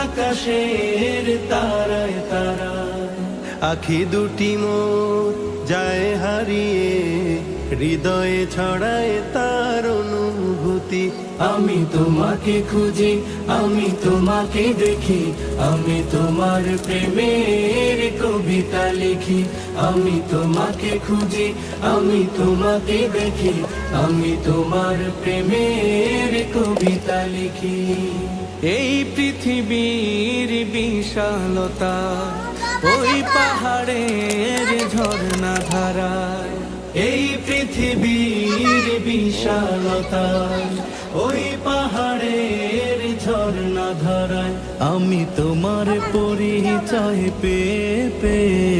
আকাশের তারায় তারায় আখি দুটি মো যায় হারিয়ে হৃদয়ে ছড়ায় তার অনুভূতি আমি তোমাকে খুঁজি, আমি তোমাকে দেখি, আমি তোমার প্রেমের কবিতা লিখি, আমি তোমাকে খুঁজি, আমি তোমাকে দেখি, আমি তোমার প্রেমের কবিতা লিখি। এই পৃথিবীর বিশালতা, ওই পাহাড়ের ঝর্ণা ধারায় এই পৃথিবীর বিশালতা। ওই পাহাড়ের ঝর্ণা ধরায় আমি তোমার পরিচয় পেয়ে পেয়ে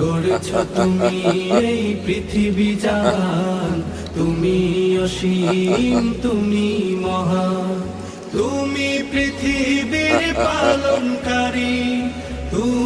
গড়েছ তুমি এই পৃথিবী জান। তুমি অসীম তুমি মহা তুমি পৃথিবীর পালনকারী। তুমি